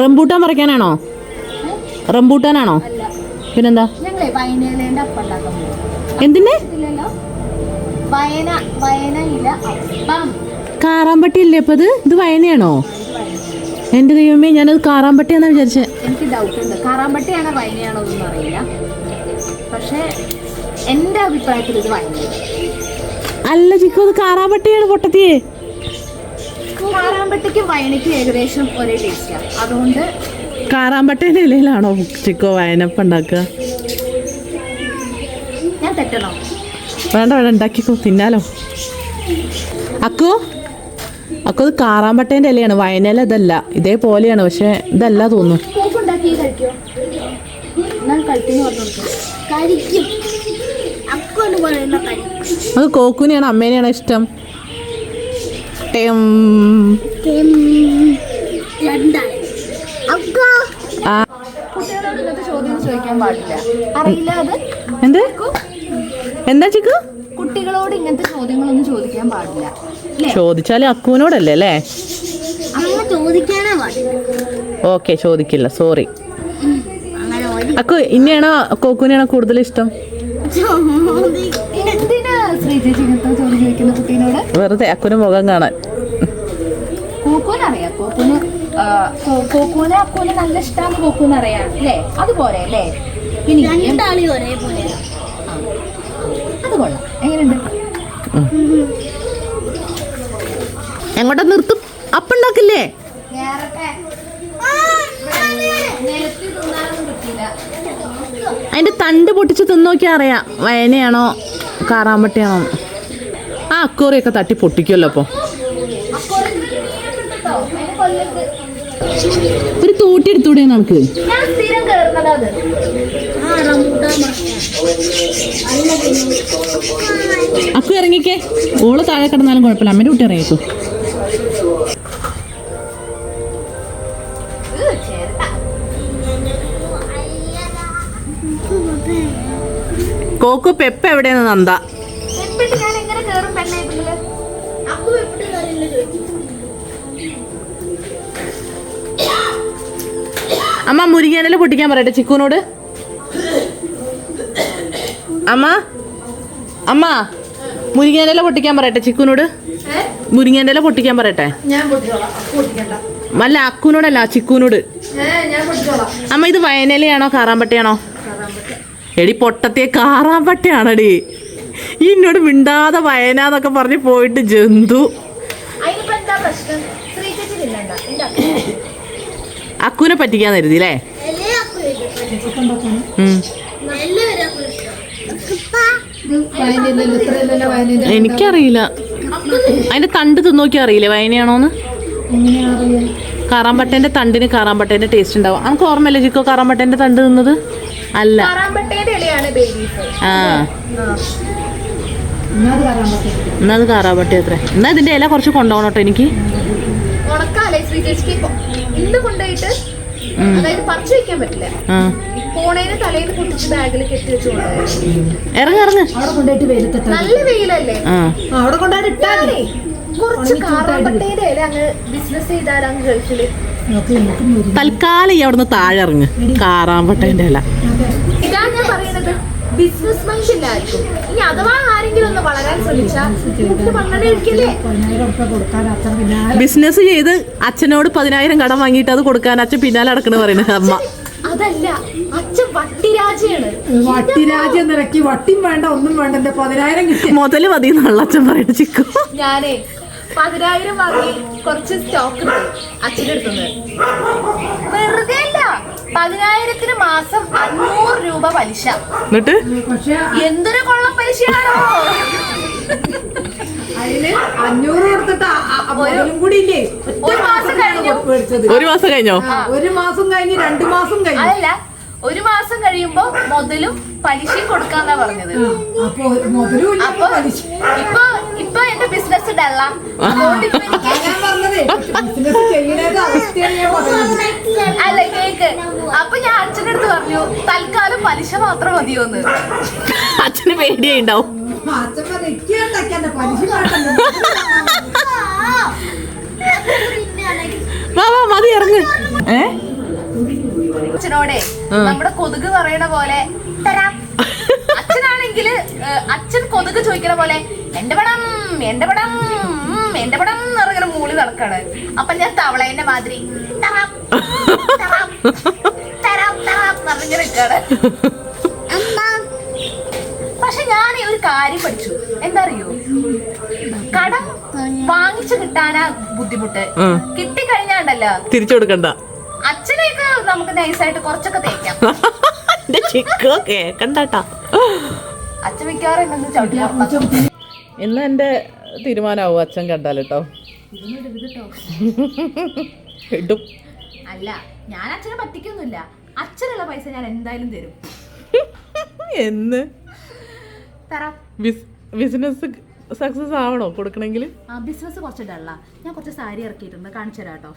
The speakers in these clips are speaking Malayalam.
റംബൂട്ടാൻ പറിക്കാനാണോ? റംബൂട്ടാനാണോ? പിന്നെന്താ? എന്തിന്റെ കാറാമ്പട്ടി അല്ലേ ഇപ്പൊ ഇത്? ഇത് വയനയാണോ? എന്റെ ദൈവമേ ഞാനത് കാറാമ്പട്ടിയാന്നാ വിചാരിച്ചേ. എനിക്ക് ഡൗട്ട് ഉണ്ട്. കാറാമ്പട്ടിയാണോ വയനയാണോ എന്നൊന്നും അറിയില്ല. പക്ഷേ എന്റെ അഭിപ്രായത്തിൽ ഇത് അല്ല ചിക്കു അത് കാറാമ്പട്ടിയാണ് പൊട്ടത്തിയേ. കാറാമ്പട്ടിക്കും വയനയ്ക്കും ഏകദേശം ഒരേ ടേസ്റ്റാണ് അതുകൊണ്ട് കാറാമ്പട്ടേന്റെ ഇലയിലാണോ ചിക്കോ വയനപ്പ് ഉണ്ടാക്കുക? ഞാൻ തെറ്റണോ? വേണ്ട വേണ്ട ഉണ്ടാക്കിക്കോ തിന്നാലോ. അക്കു അക്കു അത് കാറാമ്പട്ടേന്റെ ഇലയാണ് വയനയില ഇതല്ല ഇതേപോലെയാണ് പക്ഷെ ഇതല്ല തോന്നുന്നു. അത് കോക്കുനെയാണ് അമ്മേനെയാണ് ഇഷ്ടം ടെം. രണ്ടാണ് അക്കോ ആ കുട്ടികളോട് ഇങ്ങനത്തെ ചോദ്യം ചോദിക്കാൻ പാടില്ല അറിയില്ല അത്? എന്ത്? എന്താ ചിക്കു? കുട്ടികളോട് ഇങ്ങനത്തെ ചോദ്യങ്ങളൊന്നും ചോദിക്കാൻ പാടില്ല. ചോദിച്ചാൽ അക്കുവിനോടല്ലേ അല്ലേ? ഓക്കെ ചോദിക്കില്ല. സോറി അക്കു ഇനിയാണോ കോക്കുനെയാണോ കൂടുതൽ ഇഷ്ടം? എന്തിനാ ഇങ്ങനത്തെ ചോദിക്കുന്ന കുട്ടീനോട്? വെറുതെ അക്കുന് മുഖം കാണാൻ. കോക്കൂന് അറിയാം കോക്കൂന് ആ, കോ- അക്കൂന് നല്ല ഇഷ്ടമാണ് കോക്കൂന് അറിയാം അല്ലേ? അതുപോലെ അല്ലേ? ഇനി അത് കൊള്ളാം. എങ്ങനെയുണ്ട്? എങ്ങോട്ടാ നിർത്തും? അപ്പുണ്ടാക്കില്ലേ അതിന്റെ തണ്ട് പൊട്ടിച്ച് തിന്നോക്കിയാ അറിയാം. വയനയാണോ കാറാമ്പട്ടിയാണോ അക്കോറിയൊക്കെ തട്ടി പൊട്ടിക്കുമല്ലോ അപ്പൊ? ഒരു തോട്ടി എടുത്തൂടെ നമുക്ക്? അക്കു ഇറങ്ങിക്കേ. ഓൾ താഴെ കിടന്നാലും കുഴപ്പമില്ല. അമ്മേന്റെ കുട്ടി ഇറങ്ങിക്കോ. കോക്കു പെപ്പ എവിടെയാണ് നന്ദ? അമ്മ മുരിങ്ങേനല പൊട്ടിക്കാൻ പറയട്ടെ ചിക്കുനോട് അമ്മ അമ്മ മുരിങ്ങേനല പൊട്ടിക്കാൻ പറയട്ടെ ചിക്കുനോട് മുരിങ്ങേനല പൊട്ടിക്കാൻ പറയട്ടെ. അല്ല അക്കുനോടല്ല ചിക്കുനോട് അമ്മ ഇത് വയനലയാണോ കാറാമ്പട്ടയാണോ? എടി പൊട്ടത്തെ കാറാമ്പട്ടയാണടി. ഈ എന്നോട് മിണ്ടാതെ വയനാന്നൊക്കെ പറഞ്ഞ് പോയിട്ട് ജന്തു. അതിനിപ്പോ എന്താ പ്രശ്നം? എന്റെ പറ്റിക്കാന്ന് കരുതി അല്ലേ. എനിക്കറിയില്ല. അതിന്റെ തണ്ട് തിന്നോക്കി അറിയില്ലേ? വയനയാണോന്ന് കാറാമ്പട്ടേന്റെ തണ്ടിന് കാറാമ്പട്ടേന്റെ ടേസ്റ്റ് ഉണ്ടാവും. നമുക്ക് ഓർമ്മയില്ല ചിക്കോ കാറാമ്പട്ടേന്റെ തണ്ട് തിന്നത്? അല്ല. ആ. എന്നാ അത് കാറാമ്പട്ടി. അത്ര. എന്നാ ഇതിന്റെ ഇല കുറച്ച് കൊണ്ടുപോകണം കേട്ടോ എനിക്ക്. ഇപ്പൊ ഇന്ന് കൊണ്ടുപോയിട്ട് അതായത് പറിച്ചു വെക്കാൻ പറ്റില്ല. പോണേന് തലേന്ന് പൊട്ടിച്ച് ബാഗിൽ കെട്ടി വെച്ച് കൊണ്ടുപോയി ഇറങ്ങ് ഇറങ്ങ്. അവിടെ കൊണ്ടുപോയിട്ട് വെയിലത്തിട്ട നല്ല വെയിലല്ലേ? അവിടെ കൊണ്ടുപോയിട്ട് ഇട്ടാ കുറച്ച് കാറാമ്പട്ടയുടെ ഇല അങ്ങ് ബിസിനസ് ചെയ്താൽ അങ്ങ് ഗൾഫിൽ? തൽക്കാലം ഈ അവിടുന്ന് താഴെ ഇറങ്ങ്. കാറാമ്പട്ടേന്റെ ഇല. ഇതാ ബിസിനസ് മൈൻഡ് ഇല്ലായിരിക്കും ഇനി അഥവാ ആരെങ്കിലും ഒന്ന് വളരാൻ ശ്രമിച്ചാൽ ബിസിനസ് ചെയ്ത് അച്ഛനോട് പതിനായിരം കടം വാങ്ങിയിട്ട് അത് കൊടുക്കാൻ അച്ഛൻ പിന്നാലെ അടക്കണ പറയുന്നത് അമ്മ. അതല്ല അച്ഛൻ വട്ടിരാജയാണ്. വട്ടിരാജ നിരക്കി വട്ടിയും വേണ്ട ഒന്നും വേണ്ട. എന്റെ പതിനായിരം കിട്ടി. മുതൽ മതി എന്നുള്ള അച്ഛൻ പറയുന്നത് ചിക്കു. ഞാനേ പതിനായിരം വാങ്ങി കുറച്ച് സ്റ്റോക്ക് അച്ഛന്റെ അടുത്തുനിന്ന്. വെറുതെ അല്ല പതിനായിരത്തിന് മാസം അഞ്ഞൂറ് രൂപ പലിശ. എന്നിട്ട്? എന്തൊരു കൊള്ള പലിശയാണോ? ഒരു മാസം കഴിഞ്ഞു. ഒരു മാസം കഴിഞ്ഞോ? ഒരു മാസം കഴിഞ്ഞ് രണ്ടു മാസം കഴിഞ്ഞു. അല്ല ഒരു മാസം കഴിയുമ്പോ മുതലും പലിശയും കൊടുക്കാന്നാ പറഞ്ഞത്. അപ്പൊ ഇപ്പൊ ഇപ്പൊ എന്റെ ബിസിനസ് അല്ല കേക്ക്. അപ്പൊ ഞാൻ അച്ഛന്റെ പറഞ്ഞു തൽക്കാലം പലിശ മാത്രം മതിയോന്ന്. അച്ഛന് പേടിയുണ്ടാവും വാ വാ മതി നമ്മുടെ കൊതുക് പറയണ പോലെ അച്ഛൻ കൊതുക് ചോദിക്കുന്ന പോലെ എന്റെ പടം എന്റെ പടം എന്റെ പടം എന്ന് പറഞ്ഞ മൂളി നടക്കാണ്. അപ്പൊ ഞാൻ തവളേന്റെ മാതിരി പക്ഷെ ഞാൻ ഒരു കാര്യം പഠിച്ചു. എന്താ അറിയോ? കടം വാങ്ങിച്ചു കിട്ടാനാ ബുദ്ധിമുട്ട്. കിട്ടിക്കഴിഞ്ഞാണ്ടല്ലോ. തിരിച്ചു കൊടുക്കണ്ട. അച്ഛനെയൊക്കെ നമുക്ക് നൈസായിട്ട് കുറച്ചൊക്കെ തേക്കാം. കേക്കണ്ടാട്ടാ. അച്ഛൻ മിക്കവാറും എന്തെങ്കിലും ചവിട്ടി. പുറത്താക്കും. ഇന്ന് എന്റെ തീരുമാനമാവും അച്ഛൻ കണ്ടാൽ കേട്ടോ കിട്ടും ഇടരുത് കേട്ടോ. ഇടും. അല്ല ഞാൻ അച്ഛനെ പറ്റിക്കൊന്നുമില്ല. അച്ഛനുള്ള പൈസ ഞാൻ എന്തായാലും തരും. എന്ന്? തരാം ബിസിനസ് സക്സസ് ആവണോ കൊടുക്കണമെങ്കിൽ? ആ ബിസിനസ് കുറച്ച് ഡള്ള. ഞാൻ കുറച്ച് സാരി ഇറക്കിയിട്ടുണ്ട്. കാണിച്ചു തരാം കേട്ടോ.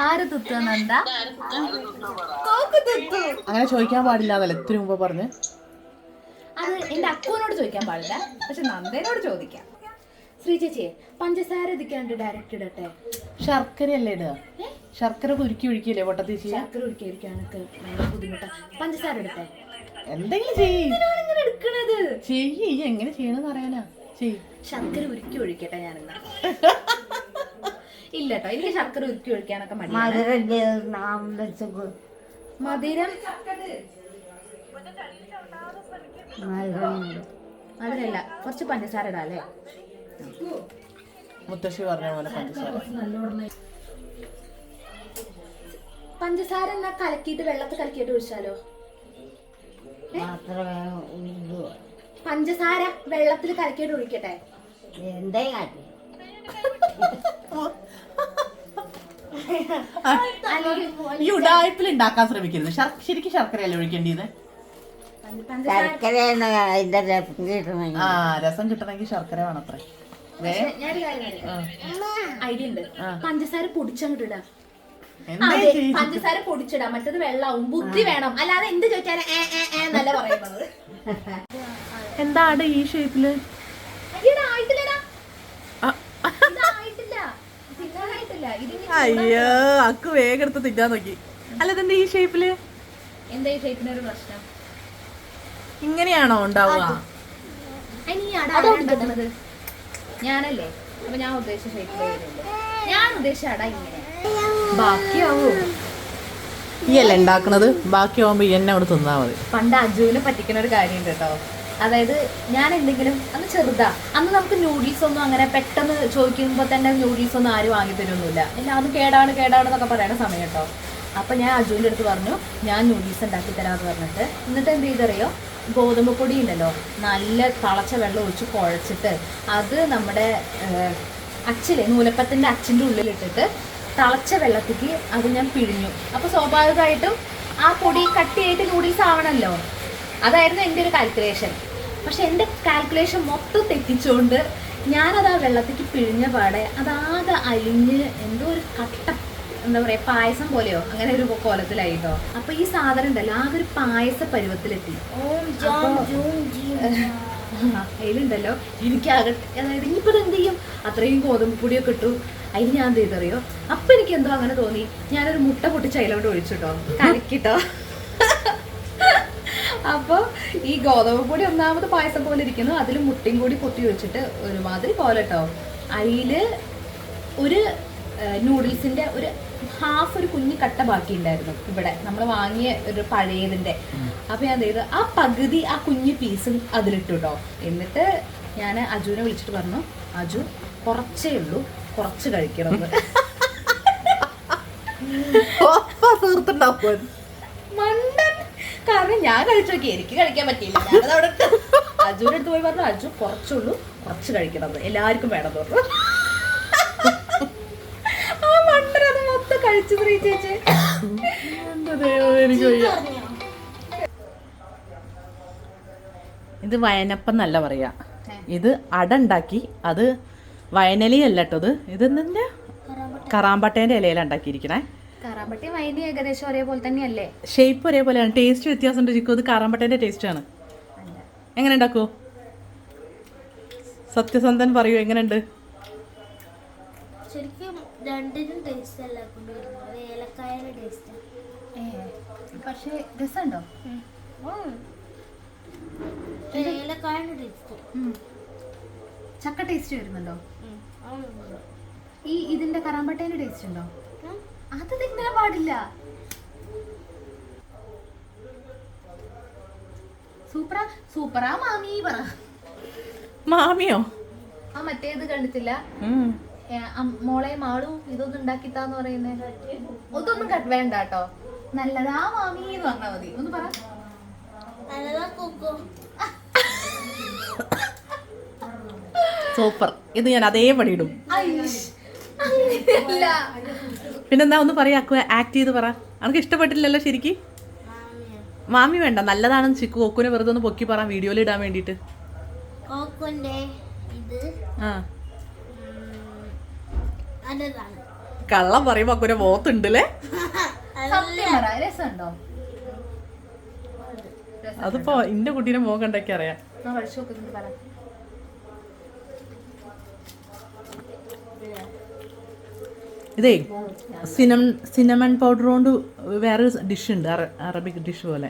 ആര് അങ്ങനെ ചോദിക്കാൻ പാടില്ല എന്നല്ല ഇത്തിരി മുമ്പ് പറഞ്ഞ്. അത് എന്റെ അക്കുവിനോട് ചോദിക്കാൻ പാടില്ല പക്ഷെ നന്ദേനോട് ചോദിക്കാം. ശ്രീ ചേച്ചിയെ പഞ്ചസാര ഇതിക്കാണ്ട് ഡയറക്റ്റ് ഇടട്ടെ? ശർക്കരയല്ലേ ഇടുക? ശർക്കര ഉരുക്കി ഒഴിക്കില്ലേ പൊട്ടത്തി ശർക്കര ഒഴിക്കാനൊക്കെ ഭയങ്കര ബുദ്ധിമുട്ടാ. പഞ്ചസാര ഇടട്ടെ? എന്തെങ്കിലും ചെയ്യ്. ഇങ്ങനെ എടുക്കണത്? ചെയ്യ് എങ്ങനെ ചെയ്യണമെന്ന് അറിയാനാ. ചെയ്യ്. ശർക്കര ഉരുക്കി ഒഴിക്കട്ടെ ഞാനെന്നാ. ഇല്ല കേട്ടോ എനിക്ക് ശർക്കര ഉരുക്കി ഒഴിക്കാനൊക്കെ മതി മധുരം? മധുരല്ല. കുറച്ച് പഞ്ചസാര ഇടാല്ലേ മുത്തശ്ശി പറഞ്ഞ പോലെ പഞ്ചസാര. പഞ്ചസാര എന്നാ കലക്കിട്ട് വെള്ളത്തിൽ കലക്കിട്ട് ഒഴിച്ചാലോ? പഞ്ചസാര വെള്ളത്തിൽ കലക്കിട്ട് ഒഴിക്കട്ടെ? ഈ ഉടായ്പിൽ ഉണ്ടാക്കാൻ ശ്രമിക്കരുത്. ശരിക്കും ശർക്കരയല്ലേ ഒഴിക്കേണ്ടത്? പഞ്ച- പഞ്ചസാര ആ രസം കിട്ടണമെങ്കിൽ ശർക്കര വേണം അത്ര. ഐഡിയ ഉണ്ട് പഞ്ചസാര പൊടിച്ചങ്ങോട്ട് ഇടാം. എന്താ അതെ പഞ്ചസാര പൊടിച്ചിടാം. മറ്റത് വെള്ളാവും. ബുദ്ധി വേണം. അല്ലാതെ എന്ത് ചോദിച്ചാലും എന്താണ് ഈ ഷേപ്പിൽ അയ്യോ അക്ക് വേഗം എടുത്ത് തിന്നാൻ നോക്കി. അല്ല ഇതെന്താ ഈ ഷേപ്പിൽ എന്താ ഈ ഷേപ്പിന് ഒരു പ്രശ്നം? ഇങ്ങനെയാണോ ഉണ്ടാവുക? ഞാനല്ലേ? അപ്പൊ ഞാൻ ഉദ്ദേശിച്ച ഷേപ്പിൽ ഞാൻ ഉദ്ദേശിച്ച അട ഇങ്ങനെ. ബാക്കിയാവോ? ഈ അല്ല ഉണ്ടാക്കണത്? ബാക്കിയാവുമ്പോ എന്നെ അവിടെ തിന്നാ മതി. പണ്ട് അജുവിനെ പറ്റിക്കുന്ന ഒരു കാര്യം കേട്ടോ. അതായത് ഞാൻ എന്തെങ്കിലും അന്ന് ചെറുതാ. അന്ന് നമുക്ക് നൂഡിൽസ് ഒന്നും അങ്ങനെ പെട്ടെന്ന് ചോദിക്കുമ്പോൾ തന്നെ നൂഡിൽസ് ഒന്നും ആരും വാങ്ങി തരുമൊന്നുമില്ല എല്ലാം അത് കേടാണ് കേടാണ് എന്നൊക്കെ പറയണ സമയം കേട്ടോ. അപ്പം ഞാൻ അജുവിന്റെ അടുത്ത് പറഞ്ഞു ഞാൻ നൂഡിൽസ് ഉണ്ടാക്കി തരാമെന്ന് പറഞ്ഞിട്ട്. എന്നിട്ട് എന്ത് ചെയ്തറിയോ? ഗോതമ്പ് പൊടി ഉണ്ടല്ലോ നല്ല തളച്ച വെള്ളം ഒഴിച്ച് കുഴച്ചിട്ട് അത് നമ്മുടെ അച്ചിലെ നൂലപ്പത്തിന്റെ അച്ചിന്റെ ഉള്ളിലിട്ടിട്ട് തളച്ച വെള്ളത്തിക്ക് അത് ഞാൻ പിഴിഞ്ഞു. അപ്പോൾ സ്വാഭാവികമായിട്ടും ആ പൊടി കട്ടിയായിട്ട് നൂഡിൽസ് ആവണമല്ലോ അതായിരുന്നു എന്റെ ഒരു കാൽക്കുലേഷൻ പക്ഷെ എന്റെ കാൽക്കുലേഷൻ മൊത്തം തെറ്റിച്ചുകൊണ്ട് ഞാനത് ആ വെള്ളത്തേക്ക് പിഴിഞ്ഞ പാടെ അതാകെ അലിഞ്ഞ് എന്തോ ഒരു കട്ട എന്താ പറയുക പായസം പോലെയോ അങ്ങനെ ഒരു കോലത്തിലായിട്ടോ. അപ്പൊ ഈ സാധനം ഉണ്ടല്ലോ ആ ഒരു പായസ പരുവത്തിലെത്തി. അതിലുണ്ടല്ലോ എനിക്ക് അകട്ട് അതായത് ഇനിയിപ്പോ ഇത് എന്ത് ചെയ്യും? അത്രയും ഗോതമ്പ് പൊടിയൊക്കെ ഇട്ടു. അതിന് ഞാൻ എന്ത് ചെയ്തറിയോ? അപ്പൊ എനിക്ക് എന്തോ അങ്ങനെ തോന്നി. ഞാനൊരു മുട്ട പൊട്ടിച്ച് അതിലോട്ട് ഒഴിച്ചിട്ടോ. കലക്കിട്ടോ. അപ്പോൾ ഈ ഗോതമ്പ് പൊടി ഒന്നാമത് പായസം പോലെ ഇരിക്കുന്നു അതിൽ മുട്ടയും കൂടി പൊട്ടി വെച്ചിട്ട് ഒരുമാതിരി പോലെ കേട്ടോ അതിൽ ഒരു നൂഡിൽസിന്റെ ഒരു ഹാഫ് ഒരു കുഞ്ഞു കട്ട ബാക്കി ഉണ്ടായിരുന്നു ഇവിടെ നമ്മൾ വാങ്ങിയ ഒരു പഴയതിന്റെ അപ്പോൾ ഞാൻ ചെയ്ത് ആ പകുതി ആ കുഞ്ഞു പീസും അതിലിട്ടു കേട്ടോ എന്നിട്ട് ഞാൻ അജുവിനെ വിളിച്ചിട്ട് പറഞ്ഞു അജു കുറച്ചേ ഉള്ളൂ കുറച്ച് കഴിക്കണം എന്ന്." കാരണം ഞാൻ കഴിച്ചു നോക്കി എനിക്ക് കഴിക്കാൻ പറ്റിയില്ല. ഞാനത് അവിടെ ഇട്ട് അജുവിന്റെ അടുത്ത് പോയി പറഞ്ഞു അജു കുറച്ചുള്ളൂ കുറച്ച് കഴിക്കണം എല്ലാവർക്കും വേണം പറഞ്ഞു. ആ മണ്ടര അത് മൊത്തം കഴിച്ചു ചേച്ചി. എനിക്ക് വയ്യ. ഇത് വയനപ്പം നല്ല പറയാ. ഇത് അട ഉണ്ടാക്കി അത് വയനലിയല്ല കേട്ടോ ഇത്. ഇതെന്താ കറാമ്പട്ടേന്റെ ഇലയിലാണ് ഉണ്ടാക്കിയിരിക്കണേ. കറാമ്പട്ടി വൈദ്യ ഏകദേശം ഒരേപോലെ തന്നെയല്ലേ? ഷേപ്പ് ഒരേപോലെയാണ്. ടേസ്റ്റ് വ്യത്യാസമുണ്ട് ചിക്കു ഇത് കറാമ്പട്ടേന്റെ ടേസ്റ്റ് ആണ്. എങ്ങനെ ഉണ്ടാക്കൂ? സത്യസന്ധൻ പറയൂ എങ്ങനെയുണ്ട്? ശരിക്കും രണ്ടിനും ടേസ്റ്റ് അല്ല കൊണ്ടുവരുന്നത്? ഏലക്കായയുടെ ടേസ്റ്റ് പക്ഷേ രസമുണ്ടോ? ഏലക്കായയുടെ ടേസ്റ്റ് ചക്ക ടേസ്റ്റ് വരുന്നുണ്ടോ? ഈ ഇതിന്റെ കറാമ്പട്ടേന്റെ ടേസ്റ്റ് ഉണ്ടോ? അത് തിന്നാൻ പാടില്ല. സൂപ്പറാ സൂപ്പറാ മാമി പറ. മാമിയോ? ആ മറ്റേത് കണ്ടിട്ടില്ല. മോളെ മാളു ഇതൊന്നും ഉണ്ടാക്കിത്താന്ന് പറയുന്നേ ഒതൊന്നും കട്ട് വേണ്ട കേട്ടോ നല്ലതാ മാമി എന്ന് പറഞ്ഞാ മതി. ഒന്ന് പറ. സൂപ്പർ. ഇത് ഞാൻ അതേപടി ഇടും. അങ്ങനെയല്ല. പിന്നെന്താ ഒന്ന് പറയാ അക്കു ആക്ട് ചെയ്ത് പറ. അനക്ക് ഇഷ്ടപ്പെട്ടില്ലല്ലോ ശരിക്ക്? മാമി വേണ്ട നല്ലതാണെന്ന് ചിക്കു. കൊക്കുനെ വെറുതെ ഒന്ന് പൊക്കി പറ വീഡിയോയിൽ ഇടാൻ വേണ്ടിയിട്ട്. കോക്കോന്റെ ഇത് ആ. നല്ലതാണ്. കള്ളം പറയുമ്പോ അക്കുനെ പോത്തുണ്ടല്ലേ സത്യം. പറ രസമുണ്ടോ? അതിപ്പോ എന്റെ കുട്ടീനെ മോൻ കണ്ടൊക്കെ അറിയാം ആ കഴിച്ചു നോക്കുന്നത് പറ ഇതേ സിനമൺ സിനമൺ പൗഡർ കൊണ്ട് വേറൊരു ഡിഷ് ഉണ്ട് അറബിക് ഡിഷ് പോലെ.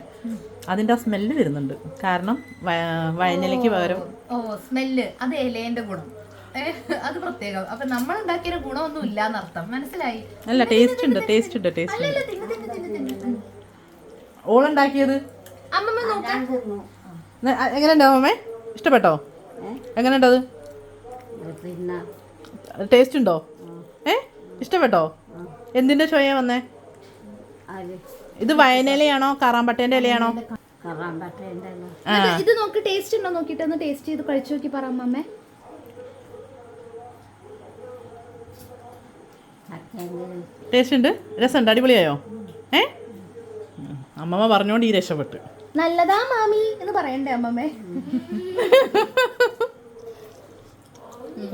അതിന്റെ ആ സ്മെല്ല് വരുന്നുണ്ട്. കാരണം വയനിലേക്ക് പകരം. ഓ സ്മെല്ല് അത് ഇലേന്റെ ഗുണം. അത് പ്രത്യേകം. അപ്പൊ നമ്മൾ ഉണ്ടാക്കിയ ഗുണമൊന്നും ഇല്ലാന്നർത്ഥം മനസ്സിലായി അല്ല ടേസ്റ്റ് ഉണ്ട് ടേസ്റ്റ് ഉണ്ട് ടേസ്റ്റ് ഉണ്ട്. തിന്ന് ഓളുണ്ടാക്കിയത്? അമ്മമ്മ നോക്കാൻ എങ്ങനെയുണ്ടോ അമ്മേ ഇഷ്ടപ്പെട്ടോ? എങ്ങനെയുണ്ടോ അത്? ടേസ്റ്റ് ഉണ്ടോ? ഇഷ്ടപ്പെട്ടോ? എന്തിന്റെ ചോയ വന്നേ? ഇത് വയനിലയാണോ കാറാമ്പട്ടേന്റെ ഇലയാണോ? ഇത് ഇത് നോക്ക് ടേസ്റ്റ് ഉണ്ടോ നോക്കിട്ട് ഒന്ന് ടേസ്റ്റ് ചെയ്ത് കഴിച്ചു നോക്കി പറ അമ്മമ്മേ. ടേസ്റ്റ് ഉണ്ട്? രസമുണ്ട്? അടിപൊളിയായോ? ഏ. അമ്മമ്മ പറഞ്ഞോണ്ട് ഈ രക്ഷപ്പെട്ട്. നല്ലതാ മാമി എന്ന് പറയണ്ടേ അമ്മമ്മേ.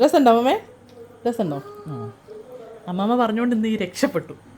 രസമുണ്ടോ അമ്മമ്മേ? രസമുണ്ടോ. അമ്മമ്മ പറഞ്ഞുകൊണ്ട് ഇന്ന് ഈ രക്ഷപ്പെട്ടു.